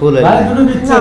একটা কানে তো ফুল হয়ে ভাই যায়। দুটো দিচ্ছে